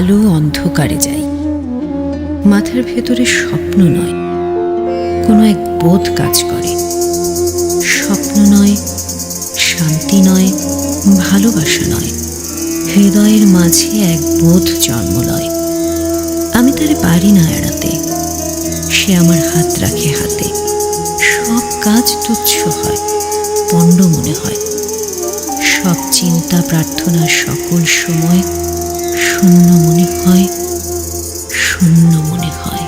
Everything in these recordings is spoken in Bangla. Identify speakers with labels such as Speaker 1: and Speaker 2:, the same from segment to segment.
Speaker 1: আলো অন্ধকারে যাই মাথার ভেতরে স্বপ্ন নয়, কোনো এক বোধ কাজ করে। স্বপ্ন নয়, শান্তি নয়, ভালোবাসা নয়। হৃদয়ের মাঝে এক বোধ জন্ম লয়। আমি তারে পারি না এড়াতে, সে আমার হাত রাখে হাতে। সব কাজ তুচ্ছ হয়, পণ্ড মনে হয়। সব চিন্তা প্রার্থনা সকল সময় শূন্য মনে হয় শূন্য মনে হয়।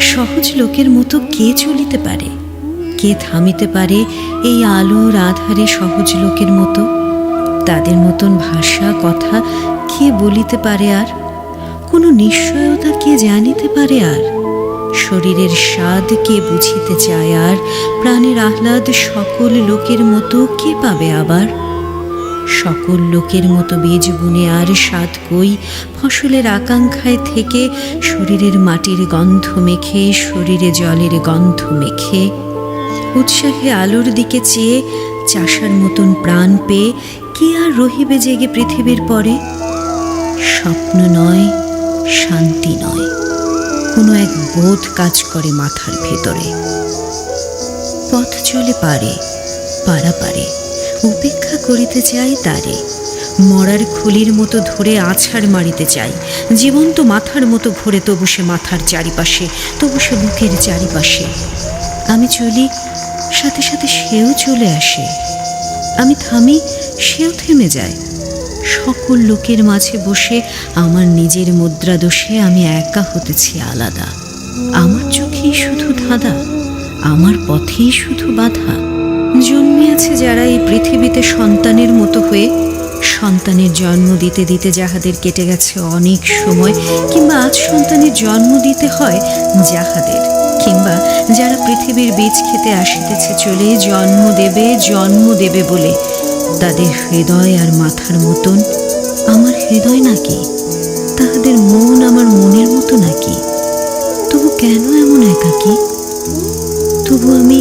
Speaker 1: সহজ লোকের মতো কে চলিতে পারে? কে থামিতে পারে এই আলোর আধারে সহজ লোকের মতো? তাদের মতন ভাষা, কথা কে বলিতে পারে আর? কোনো নিশ্চয়তা কে জানিতে পারে আর? শরীরের স্বাদ কে বুঝিতে চায় আর? প্রাণের আহ্লাদ সকল লোকের মতো কে পাবে আবার? সকল লোকের মতো বীজ বুনে আর স্বাদ কই? ফসলের আকাঙ্ক্ষায় থেকে শরীরের মাটির গন্ধ মেখে, শরীরে জলের গন্ধ মেখে। উৎসাহে আলোর দিকে চেয়ে, চাষার মতন প্রাণ পেয়ে, কি আর রহিবে জেগে পৃথিবীর পরে? স্বপ্ন নয়, শান্তি নয়। কোনো এক বোধ কাজ করে মাথার ভেতরে। পথ চলে পারে পারা পারে উপেক্ষা করিতে চাই তারে। মরার খুলির মতো ধরে আছাড় মারিতে চাই। জীবন্ত মাথার মতো ঘোরে তবু সে মাথার চারিপাশে, তবু সে বুকের চারিপাশে। আমি চলি, সাথে সাথে সেও চলে আসে। আমি থামি, সেও থেমে যায়। সকল লোকের মাঝে বসে আমার নিজের মুদ্রা দোষে আমি একা হতেছি আলাদা। আমার চোখেই শুধু ধাঁধা, আমার পথেই শুধু বাধা। জন্মিয়াছে যারা এই পৃথিবীতে সন্তানের মতো হয়ে সন্তানের জন্ম দিতে দিতে যাহাদের কেটে গেছে অনেক সময়, কিংবা আজ সন্তানের জন্ম দিতে হয় যাহাদের, কিংবা যারা পৃথিবীর বীজ খেতে আসিতেছে চলে জন্ম দেবে জন্ম দেবে বলে তাদের হৃদয় আর মাথার মতন। আমার হৃদয় নাকি? তাহাদের মন আমার মনের মতো নাকি? তবু কেন এমন একাকী? তবু আমি